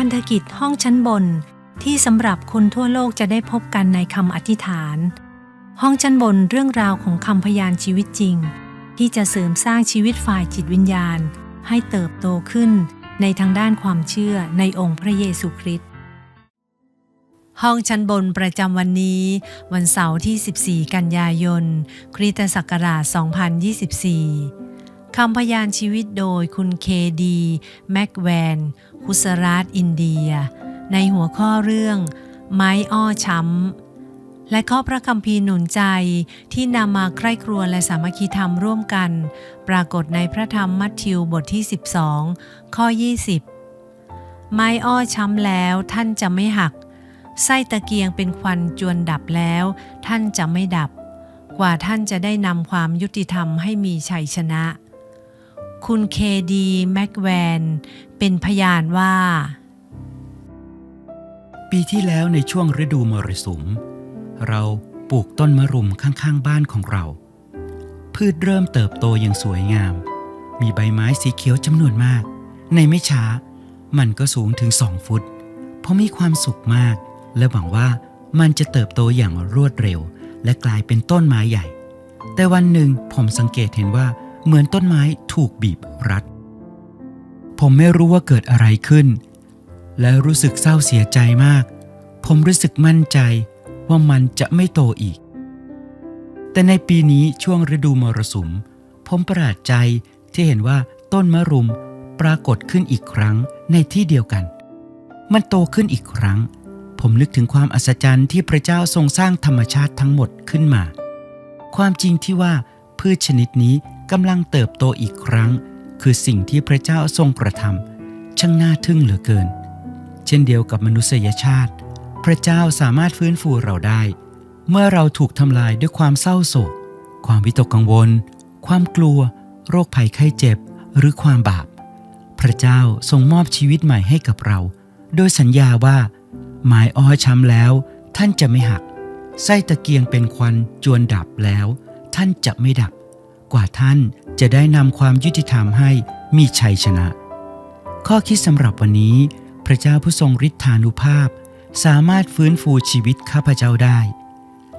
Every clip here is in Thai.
พันธกิจห้องชั้นบน ที่สำหรับคนทั่วโลกจะได้พบกันในคำอธิษฐาน ห้องชั้นบนเรื่องราวของคำพยานชีวิตจริง ที่จะเสริมสร้างชีวิตฝ่ายจิตวิญญาณ ให้เติบโตขึ้นในทางด้านความเชื่อในองค์พระเยซูคริสต์ห้องชั้นบนประจำวันนี้ วันเสาร์ที่ 14 กันยายน คริสตศักราช 2024 คำพยานชีวิตโดยคุณเคดีแม็กแวนคุสราชอินเดีย ในหัวข้อเรื่อง ไม้อ้อช้ำ และข้อพระคัมภีร์หนุนใจที่นำมาใคร่ครวญและสามัคคีธรรมร่วมกัน ปรากฏในพระธรรมมัทธิวบทที่ 12 ข้อ 20 ไม้อ้อช้ำแล้วท่านจะไม่หัก ไส้ตะเกียงเป็นควันจวนดับแล้ว ท่านจะไม่ดับ กว่าท่านจะได้นำความยุติธรรมให้มีชัยชนะ คุณเคดีแม็กแวน เป็นพยานว่า ปีที่แล้วในช่วงฤดูมรสุม เราปลูกต้นมะรุมข้างๆ บ้านของเรา พืชเริ่มเติบโตอย่างสวยงาม มีใบไม้สีเขียวจำนวนมาก ในไม่ช้า มันก็สูงถึงสองฟุต เพราะมีความสุขมาก และหวังว่ามันจะเติบโตอย่างรวดเร็ว และกลายเป็นต้นไม้ใหญ่ แต่วันหนึ่งผมสังเกตเห็นว่า เหมือนต้นไม้ถูกบีบรัด ผมไม่รู้ว่าเกิดอะไรขึ้น และรู้สึกเศร้าเสียใจมาก ผมรู้สึกมั่นใจว่ามันจะไม่โตอีก แต่ในปีนี้ช่วงฤดูมรสุม ผมประหลาดใจที่เห็นว่าต้นมะรุมปรากฏขึ้นอีกครั้งในที่เดียวกัน มันโตขึ้นอีกครั้ง ผมนึกถึงความอัศจรรย์ที่พระเจ้าทรงสร้างธรรมชาติทั้งหมดขึ้นมา ความจริงที่ว่าพืชชนิดนี้ กำลังเติบโตอีกครั้ง คือสิ่งที่พระเจ้าทรงกระทำช่างน่าทึ่งเหลือเกิน เช่นเดียวกับมนุษยชาติ พระเจ้าสามารถฟื้นฟูเราได้ เมื่อเราถูกทำลายด้วยความเศร้าโศก ความวิตกกังวล ความกลัว โรคภัยไข้เจ็บ หรือความบาป พระเจ้าทรงมอบชีวิตใหม่ให้กับเรา โดยสัญญาว่าไม้อ้อช้ำแล้ว ท่านจะไม่หักไส้ตะเกียงเป็นควันจวนดับแล้ว ท่านจะไม่ดับ กว่าท่านจะได้นำความยุติธรรมให้มีชัยชนะ ข้อคิดสำหรับวันนี้ พระเจ้าผู้ทรงฤทธานุภาพ สามารถฟื้นฟูชีวิตข้าพเจ้าได้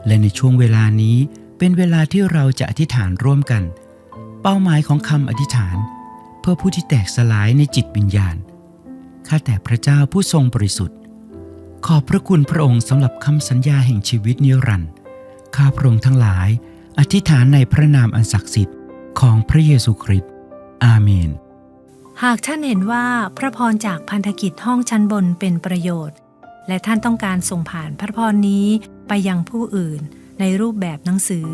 และในช่วงเวลานี้เป็นเวลาที่เราจะอธิษฐานร่วมกัน เป้าหมายของคำอธิษฐาน เพื่อผู้ที่แตกสลายในจิตวิญญาณข้าแต่พระเจ้าผู้ทรงบริสุทธิ์ ขอบพระคุณพระองค์สำหรับคำสัญญาแห่งชีวิตนิรันดร์ข้าพระองค์ทั้งหลาย อธิษฐานในพระนามอันศักดิ์สิทธิ์ของพระเยซูคริสต์ อาเมน หากท่านเห็นว่าพระพรจากพันธกิจห้องชั้นบนเป็นประโยชน์ และท่านต้องการส่งผ่านพระพรนี้ไปยังผู้อื่น ในรูปแบบหนังสือ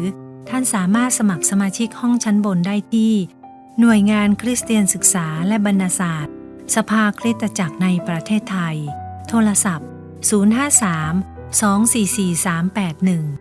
ท่านสามารถสมัครสมาชิกห้องชั้นบนได้ที่ หน่วยงานคริสเตียนศึกษาและบรรณศาสตร์ สภาคริสตจักรในประเทศไทย โทรศัพท์ 053 244 381